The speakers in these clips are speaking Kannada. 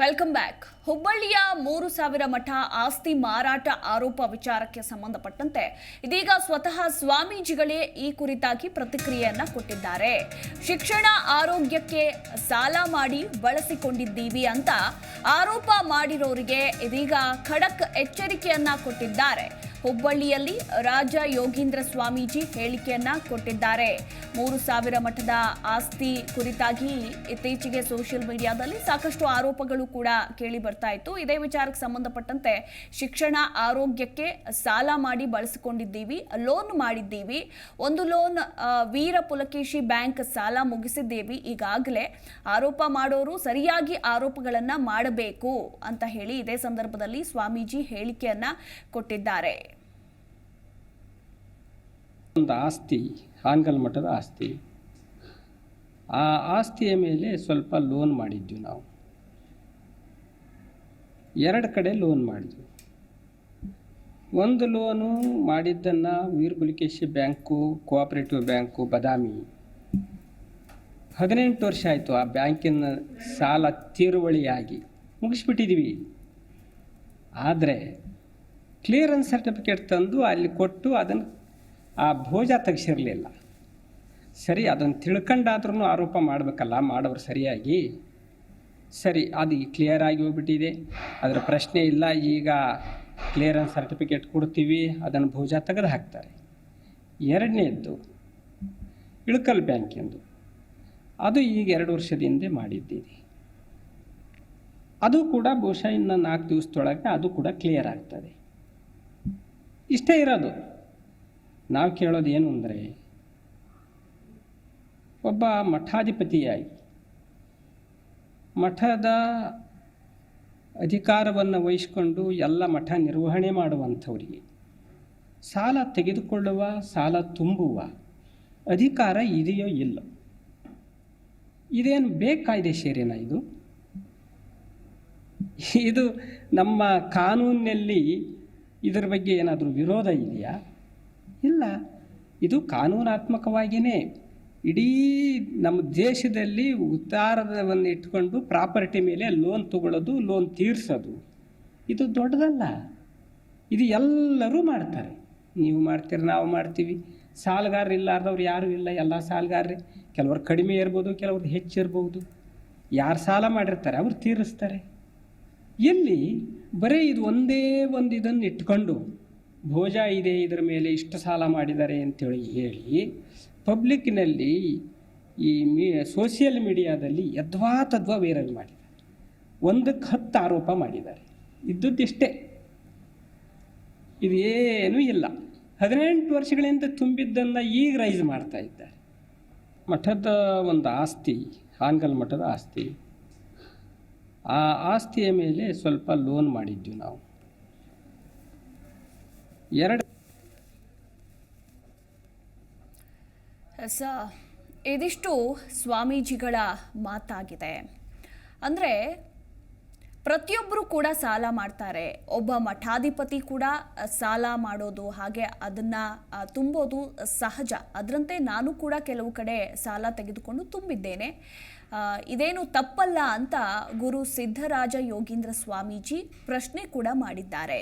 ವೆಲ್ಕಮ್ ಬ್ಯಾಕ್ ಹುಬ್ಬಳ್ಳಿಯ ಮೂರು ಸಾವಿರ ಮಠ ಆಸ್ತಿ ಮಾರಾಟ ಆರೋಪ ವಿಚಾರಕ್ಕೆ ಸಂಬಂಧಪಟ್ಟಂತೆ ಇದೀಗ ಸ್ವತಃ ಸ್ವಾಮೀಜಿಗಳೇ ಈ ಕುರಿತಾಗಿ ಪ್ರತಿಕ್ರಿಯೆಯನ್ನ ಕೊಟ್ಟಿದ್ದಾರೆ. ಶಿಕ್ಷಣ ಆರೋಗ್ಯಕ್ಕೆ ಸಾಲ ಮಾಡಿ ಬಳಸಿಕೊಂಡಿದ್ದೀವಿ ಅಂತ ಆರೋಪ ಮಾಡಿರೋರಿಗೆ ಇದೀಗ ಖಡಕ್ ಎಚ್ಚರಿಕೆಯನ್ನ ಕೊಟ್ಟಿದ್ದಾರೆ. ಹುಬ್ಬಳ್ಳಿಯಲ್ಲಿ ರಾಜ ಯೋಗೀಂದ್ರ ಸ್ವಾಮೀಜಿ ಹೇಳಿಕೆಯನ್ನ ಕೊಟ್ಟಿದ್ದಾರೆ. ಮೂರು ಸಾವಿರ ಮಠದ ಆಸ್ತಿ ಕುರಿತಾಗಿ ಇತ್ತೀಚೆಗೆ ಸೋಷಿಯಲ್ ಮೀಡಿಯಾದಲ್ಲಿ ಸಾಕಷ್ಟು ಆರೋಪಗಳು ಕೂಡ ಕೇಳಿ ಬರ್ತಾ ಇತ್ತು. ಇದೇ ವಿಚಾರಕ್ಕೆ ಸಂಬಂಧಪಟ್ಟಂತೆ ಶಿಕ್ಷಣ ಆರೋಗ್ಯಕ್ಕೆ ಸಾಲ ಮಾಡಿ ಬಳಸಿಕೊಂಡಿದ್ದೀವಿ, ಲೋನ್ ಮಾಡಿದ್ದೀವಿ. ಒಂದು ಲೋನ್ ವೀರ ಪುಲಕೇಶಿ ಬ್ಯಾಂಕ್ ಸಾಲ ಮುಗಿಸಿದ್ದೇವೆ. ಈಗಾಗಲೇ ಆರೋಪ ಮಾಡೋರು ಸರಿಯಾಗಿ ಆರೋಪಗಳನ್ನು ಮಾಡಬೇಕು ಅಂತ ಹೇಳಿ ಇದೇ ಸಂದರ್ಭದಲ್ಲಿ ಸ್ವಾಮೀಜಿ ಹೇಳಿಕೆಯನ್ನ ಕೊಟ್ಟಿದ್ದಾರೆ. ಒಂದು ಆಸ್ತಿ, ಹಾನ್ಗಲ್ ಮಠದ ಆಸ್ತಿ. ಆ ಆಸ್ತಿಯ ಮೇಲೆ ಸ್ವಲ್ಪ ಲೋನ್ ಮಾಡಿದ್ವಿ ನಾವು. ಎರಡು ಕಡೆ ಲೋನ್ ಮಾಡಿದ್ವಿ. ಒಂದು ಲೋನು ಮಾಡಿದ್ದನ್ನು Veerapulakeshi bank co-operative bank, Badami. ಹದಿನೆಂಟು ವರ್ಷ ಆಯಿತು ಆ ಬ್ಯಾಂಕಿನ ಸಾಲ ತೀರುವಳಿಯಾಗಿ ಮುಗಿಸ್ಬಿಟ್ಟಿದ್ವಿ. ಆದರೆ ಕ್ಲಿಯರೆನ್ಸ್ ಸರ್ಟಿಫಿಕೇಟ್ ತಂದು ಅಲ್ಲಿ ಕೊಟ್ಟು ಅದನ್ನು ಆ ಭೋಜ ತೆಗೆಸಿರಲಿಲ್ಲ. ಸರಿ, ಅದನ್ನು ತಿಳ್ಕೊಂಡಾದ್ರೂ ಆರೋಪ ಮಾಡಬೇಕಲ್ಲ, ಮಾಡೋರು ಸರಿಯಾಗಿ? ಸರಿ, ಅದು ಕ್ಲಿಯರ್ ಆಗಿ ಹೋಗ್ಬಿಟ್ಟಿದೆ. ಅದರ ಪ್ರಶ್ನೆ ಇಲ್ಲ, ಈಗ ಕ್ಲಿಯರೆನ್ಸ್ ಸರ್ಟಿಫಿಕೇಟ್ ಕೊಡ್ತೀವಿ, ಅದನ್ನು ಭೋಜ ತೆಗೆದು ಹಾಕ್ತಾರೆ. ಎರಡನೇದ್ದು, ಇಳಕಲ್ ಬ್ಯಾಂಕಿಂದು ಅದು ಈಗ ಎರಡು ವರ್ಷದ ಹಿಂದೆ ಮಾಡಿದ್ದೀರಿ. ಅದು ಕೂಡ ಬಹುಶಃ ಇನ್ನು ನಾಲ್ಕು ದಿವಸದೊಳಗೆ ಅದು ಕೂಡ ಕ್ಲಿಯರ್ ಆಗ್ತದೆ. ಇಷ್ಟೇ ಇರೋದು. ನಾವು ಕೇಳೋದು ಏನು ಅಂದರೆ, ಒಬ್ಬ ಮಠಾಧಿಪತಿಯಾಗಿ, ಮಠದ ಅಧಿಕಾರವನ್ನು ವಹಿಸಿಕೊಂಡು ಎಲ್ಲ ಮಠ ನಿರ್ವಹಣೆ ಮಾಡುವಂಥವರಿಗೆ, ಸಾಲ ತೆಗೆದುಕೊಳ್ಳುವ, ಸಾಲ ತುಂಬುವ ಅಧಿಕಾರ ಇದೆಯೋ ಇಲ್ಲ? ಇದೇನು ಬೇಕಾಯ್ದೆಶೇರೇನ ಇದು? ಇದು ನಮ್ಮ ಕಾನೂನಿನಲ್ಲಿ ಇದರ ಬಗ್ಗೆ ಏನಾದರೂ ವಿರೋಧ ಇದೆಯಾ? ಇಲ್ಲ. ಇದು ಕಾನೂನಾತ್ಮಕವಾಗಿಯೇ ಇಡೀ ನಮ್ಮ ದೇಶದಲ್ಲಿ ಉತ್ತಾರವನ್ನು ಇಟ್ಕೊಂಡು ಪ್ರಾಪರ್ಟಿ ಮೇಲೆ ಲೋನ್ ತಗೊಳ್ಳೋದು ಲೋನ್ ತೀರಿಸೋದು. ಇದು ದೊಡ್ಡದಲ್ಲ. ಇದು ಎಲ್ಲರೂ ಮಾಡ್ತಾರೆ. ನೀವು ಮಾಡ್ತೀರಿ, ನಾವು ಮಾಡ್ತೀವಿ. ಸಾಲಗಾರರು ಇಲ್ಲಾರ್ದವ್ರು ಯಾರೂ ಇಲ್ಲ. ಎಲ್ಲ ಸಾಲಗಾರರೇ. ಕೆಲವರು ಕಡಿಮೆ ಇರ್ಬೋದು, ಕೆಲವ್ರು ಹೆಚ್ಚು ಇರ್ಬೋದು. ಯಾರು ಸಾಲ ಮಾಡಿರ್ತಾರೆ, ಅವ್ರು ತೀರಿಸ್ತಾರೆ. ಇಲ್ಲಿ ಬರೀ ಇದು ಒಂದೇ ಒಂದು ಇದನ್ನು ಇಟ್ಕೊಂಡು ಭೋಜ ಇದೆ ಇದರ ಮೇಲೆ ಇಷ್ಟು ಸಾಲ ಮಾಡಿದ್ದಾರೆ ಅಂತೇಳಿ ಹೇಳಿ, ಪಬ್ಲಿಕ್ನಲ್ಲಿ ಈ ಮೀ, ಸೋಷಿಯಲ್ ಮೀಡಿಯಾದಲ್ಲಿ ಯದ್ವಾ ತದ್ವಾ ವೈರಲ್ ಮಾಡಿದ್ದಾರೆ. ಒಂದಕ್ಕೆ ಹತ್ತು ಆರೋಪ ಮಾಡಿದ್ದಾರೆ. ಇದ್ದದ್ದಿಷ್ಟೇ ಇದೇನೂ ಇಲ್ಲ. ಹದಿನೆಂಟು ವರ್ಷಗಳಿಂದ ತುಂಬಿದ್ದನ್ನು ಈಗ ರೈಸ್ ಮಾಡ್ತಾ ಇದ್ದಾರೆ. ಮಠದ ಒಂದು ಆಸ್ತಿ, ಹಾನ್ಗಲ್ ಮಠದ ಆಸ್ತಿ. ಆ ಆಸ್ತಿಯ ಮೇಲೆ ಸ್ವಲ್ಪ ಲೋನ್ ಮಾಡಿದ್ವಿ ನಾವು. ಎರಡು. ಇದಿಷ್ಟು ಸ್ವಾಮೀಜಿಗಳ ಮಾತಾಗಿದೆ. ಅಂದರೆ ಪ್ರತಿಯೊಬ್ಬರು ಕೂಡ ಸಾಲ ಮಾಡ್ತಾರೆ. ಒಬ್ಬ ಮಠಾಧಿಪತಿ ಕೂಡ ಸಾಲ ಮಾಡೋದು ಹಾಗೆ ಅದನ್ನು ತುಂಬೋದು ಸಹಜ. ಅದರಂತೆ ನಾನು ಕೂಡ ಕೆಲವು ಕಡೆ ಸಾಲ ತೆಗೆದುಕೊಂಡು ತುಂಬಿದ್ದೇನೆ. ಇದೇನು ತಪ್ಪಲ್ಲ ಅಂತ ಗುರು ಸಿದ್ಧರಾಜ ಯೋಗೀಂದ್ರ ಸ್ವಾಮೀಜಿ ಪ್ರಶ್ನೆ ಕೂಡ ಮಾಡಿದ್ದಾರೆ.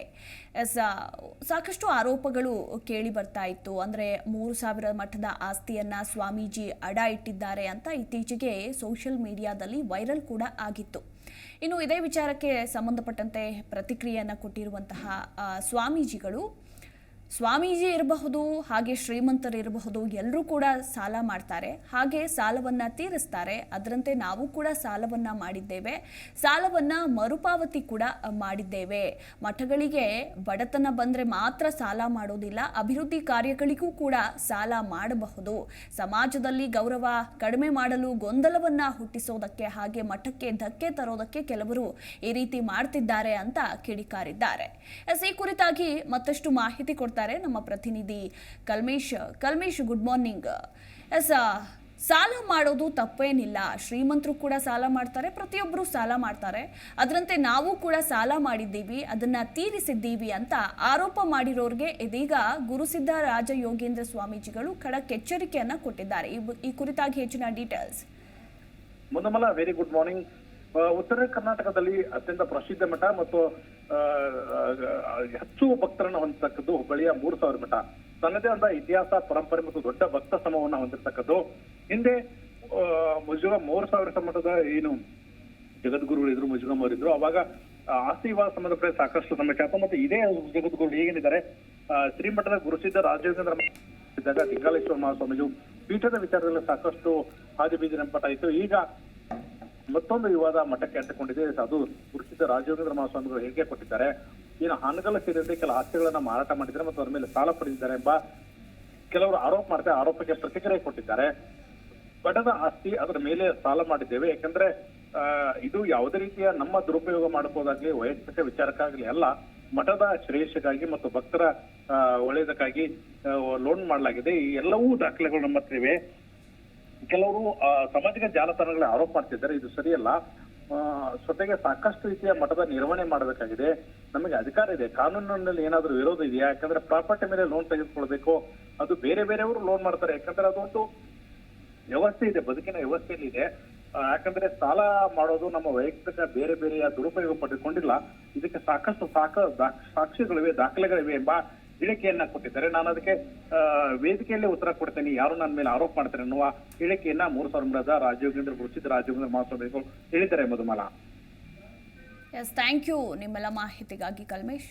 ಸಾಕಷ್ಟು ಆರೋಪಗಳು ಕೇಳಿ ಬರ್ತಾ ಇತ್ತು. ಅಂದರೆ ಮೂರು ಸಾವಿರ ಮಠದ ಆಸ್ತಿಯನ್ನು ಸ್ವಾಮೀಜಿ ಅಡ ಇಟ್ಟಿದ್ದಾರೆ ಅಂತ ಇತ್ತೀಚೆಗೆ ಸೋಷಿಯಲ್ ಮೀಡಿಯಾದಲ್ಲಿ ವೈರಲ್ ಕೂಡ ಆಗಿತ್ತು. ಇನ್ನು ಇದೇ ವಿಚಾರಕ್ಕೆ ಸಂಬಂಧಪಟ್ಟಂತೆ ಪ್ರತಿಕ್ರಿಯೆಯನ್ನು ಕೊಟ್ಟಿರುವಂತಹ ಸ್ವಾಮೀಜಿಗಳು ಸ್ವಾಮೀಜಿ ಇರಬಹುದು, ಹಾಗೆ ಶ್ರೀಮಂತರು ಇರಬಹುದು, ಎಲ್ಲರೂ ಕೂಡ ಸಾಲ ಮಾಡ್ತಾರೆ. ಹಾಗೆ ಸಾಲವನ್ನ ತೀರಿಸ್ತಾರೆ. ಅದರಂತೆ ನಾವು ಕೂಡ ಸಾಲವನ್ನ ಮಾಡಿದ್ದೇವೆ. ಸಾಲವನ್ನ ಮರುಪಾವತಿ ಕೂಡ ಮಾಡಿದ್ದೇವೆ. ಮಠಗಳಿಗೆ ಬಡತನ ಬಂದ್ರೆ ಮಾತ್ರ ಸಾಲ ಮಾಡೋದಿಲ್ಲ. ಅಭಿವೃದ್ಧಿ ಕಾರ್ಯಗಳಿಗೂ ಕೂಡ ಸಾಲ ಮಾಡಬಹುದು. ಸಮಾಜದಲ್ಲಿ ಗೌರವ ಕಡಿಮೆ ಮಾಡಲು ಗೊಂದಲವನ್ನ ಹುಟ್ಟಿಸೋದಕ್ಕೆ, ಹಾಗೆ ಮಠಕ್ಕೆ ಧಕ್ಕೆ ತರೋದಕ್ಕೆ ಕೆಲವರು ಈ ರೀತಿ ಮಾಡ್ತಿದ್ದಾರೆ ಅಂತ ಕಿಡಿಕಾರಿದ್ದಾರೆ. ಎಸ್ ಈ ಕುರಿತಾಗಿ ಮತ್ತಷ್ಟು ಮಾಹಿತಿ ಕೊಡ್ತಾರೆ ನಮ್ಮ ಪ್ರತಿನಿಧಿ Kalmesh. Kalmesh good morning yes ಸಾಲ ಮಾಡೋದು ತಪ್ಪೇನಿಲ್ಲ. ಶ್ರೀಮಂತರು ಕೂಡ ಸಾಲ ಮಾಡ್ತಾರೆ ಪ್ರತಿಯೊಬ್ಬರು ಸಾಲ ಮಾಡ್ತಾರೆ. ಅದರಂತೆ ನಾವು ಕೂಡ ಸಾಲ ಮಾಡಿದ್ದೀವಿ, ಅದನ್ನ ತೀರಿಸಿದ್ದೀವಿ ಅಂತ ಆರೋಪ ಮಾಡಿರೋರಿಗೆ ಇದೀಗ ಗುರುಸಿದ್ಧ ರಾಜ ಯೋಗೇಂದ್ರ ಸ್ವಾಮೀಜಿಗಳು ಖಡಕ್ ಎಚ್ಚರಿಕೆಯನ್ನ ಕೊಟ್ಟಿದ್ದಾರೆ. ಈ ಕುರಿತಾಗಿ ಹೆಚ್ಚಿನ ಡೀಟೇಲ್ಸ್ ವೆರಿ ಗುಡ್ ಮಾರ್ನಿಂಗ್ ಉತ್ತರ ಕರ್ನಾಟಕದಲ್ಲಿ ಅತ್ಯಂತ ಪ್ರಸಿದ್ಧ ಮಠ ಮತ್ತು ಹೆಚ್ಚು ಭಕ್ತರನ್ನ ಹೊಂದತಕ್ಕದ್ದು ಹುಬ್ಬಳ್ಳಿಯ ಮೂರು ಸಾವಿರ ಮಠ. ತನ್ನದೇ ಆದ ಇತಿಹಾಸ, ಪರಂಪರೆ ಮತ್ತು ದೊಡ್ಡ ಭಕ್ತ ಸಮವನ್ನು ಹೊಂದಿರತಕ್ಕದ್ದು. ಹಿಂದೆ ಮುಜುಗ ಮೂರು ಸಾವಿರ ಮಠದ ಏನು ಜಗದ್ಗುರುಗಳು ಇದ್ರು ಮುಜುಗಮ್ ಅವರಿದ್ರು ಅವಾಗ ಆಶೀರ್ವಾದ ಆಸ್ತಿ ವಿವಾದ ಸಂಬಂಧಪಟ್ಟ ಸಾಕಷ್ಟು ಸಮಸ್ಯೆ ಆಯ್ತು ಮತ್ತೆ ಇದೇ ಜಗದ್ಗುರುಗಳು ಹೇಗೇನಿದ್ದಾರೆ ಶ್ರೀಮಠದ ಗುರುಸಿದ್ಧ ರಾಜೇಂದ್ರ ಇದ್ದಾಗ ಲಿಂಗಾಲೇಶ್ವರ ಮಹಾಸ್ವಾಮಿಯು ಪೀಠದ ವಿಚಾರದಲ್ಲಿ ಸಾಕಷ್ಟು ಹಾದಿ ಬೀದಿ ರಂಪಾಟ ಈಗ ಮತ್ತೊಂದು ವಿವಾದ ಮಠಕ್ಕೆ ಅಂಟಿಕೊಂಡಿದೆ ಅದು ಗುರುಸಿದ್ಧ ರಾಜೇಂದ್ರ ಮಹಾಸ್ವಾಮಿಗಳು ಹೇಗೆ ಕೊಟ್ಟಿದ್ದಾರೆ. ಏನು ಹಣಗಲ ಸೇರಿದಂತೆ ಕೆಲ ಆಸ್ತಿಗಳನ್ನ ಮಾರಾಟ ಮಾಡಿದ್ದಾರೆ ಮತ್ತು ಅದರ ಮೇಲೆ ಸಾಲ ಪಡೆದಿದ್ದಾರೆ ಎಂಬ ಕೆಲವರು ಆರೋಪ ಮಾಡ್ತಾರೆ ಆರೋಪಕ್ಕೆ ಪ್ರತಿಕ್ರಿಯೆ ಕೊಟ್ಟಿದ್ದಾರೆ. ಬಡದ ಆಸ್ತಿ ಅದರ ಮೇಲೆ ಸಾಲ ಮಾಡಿದ್ದೇವೆ. ಯಾಕಂದ್ರೆ ಇದು ಯಾವುದೇ ರೀತಿಯ ನಮ್ಮ ದುರುಪಯೋಗ ಮಾಡಬಹುದಾಗ್ಲಿ ವೈಯಕ್ತಿಕ ವಿಚಾರಕ್ಕಾಗ್ಲಿ ಅಲ್ಲ, ಮಠದ ಶ್ರೇಯಸ್ಸಿಗಾಗಿ ಮತ್ತು ಭಕ್ತರ ಒಳ್ಳೆಯದಕ್ಕಾಗಿ ಲೋನ್ ಮಾಡಲಾಗಿದೆ. ಈ ಎಲ್ಲವೂ ದಾಖಲೆಗಳು ನಮ್ಮ ಹತ್ರ ಇವೆ. ಕೆಲವರು ಸಾಮಾಜಿಕ ಜಾಲತಾಣಗಳ ಆರೋಪ ಮಾಡ್ತಿದ್ದಾರೆ, ಇದು ಸರಿಯಲ್ಲ. ಜೊತೆಗೆ ಸಾಕಷ್ಟು ರೀತಿಯ ಮಠದ ನಿರ್ವಹಣೆ ಮಾಡಬೇಕಾಗಿದೆ. ನಮಗೆ ಅಧಿಕಾರ ಇದೆ. ಕಾನೂನಿನಲ್ಲಿ ಏನಾದರೂ ವಿರೋಧ ಇದೆಯಾ? ಯಾಕಂದ್ರೆ ಪ್ರಾಪರ್ಟಿ ಮೇಲೆ ಲೋನ್ ತೆಗೆದುಕೊಳ್ಬೇಕು ಅದು ಬೇರೆ ಬೇರೆಯವರು ಲೋನ್ ಮಾಡ್ತಾರೆ. ಯಾಕಂದ್ರೆ ಅದೊಂದು ವ್ಯವಸ್ಥೆ ಇದೆ, ಬದುಕಿನ ವ್ಯವಸ್ಥೆಯಲ್ಲಿ ಇದೆ. ಯಾಕಂದ್ರೆ ಸಾಲ ಮಾಡೋದು ನಮ್ಮ ವೈಯಕ್ತಿಕ ಬೇರೆ ಬೇರೆಯ ದುರುಪಯೋಗ ಪಡೆದುಕೊಂಡಿಲ್ಲ ಇದಕ್ಕೆ ಸಾಕಷ್ಟು ಸಾಕ ಸಾಕ್ಷಿಗಳಿವೆ, ದಾಖಲೆಗಳಿವೆ ಎಂಬ ಹೇಳಿಕೆಯನ್ನ ಕೊಟ್ಟಿದ್ದಾರೆ. ನಾನು ಅದಕ್ಕೆ ವೇದಿಕೆಯಲ್ಲೇ ಉತ್ತರ ಕೊಡ್ತೇನೆ. ಯಾರು ನನ್ನ ಮೇಲೆ ಆರೋಪ ಮಾಡ್ತಾರೆ ಅನ್ನುವ ಇಳಿಕೆಯನ್ನ ಮೂರು ಸಾವಿರದ ರಾಜಯೋಗೇಂದ್ರ ಗುರುಸಿದ್ದ ರಾಜಯೋಗೇಂದ್ರ ಮಹಾಸ್ವಾಮಿಗಳು ಹೇಳಿದ್ದಾರೆ ಮಧುಮಲ. ಎಸ್ ಥ್ಯಾಂಕ್ ಯು ನಿಮ್ಮೆಲ್ಲ ಮಾಹಿತಿಗಾಗಿ ಕಲ್ಮೇಶ್.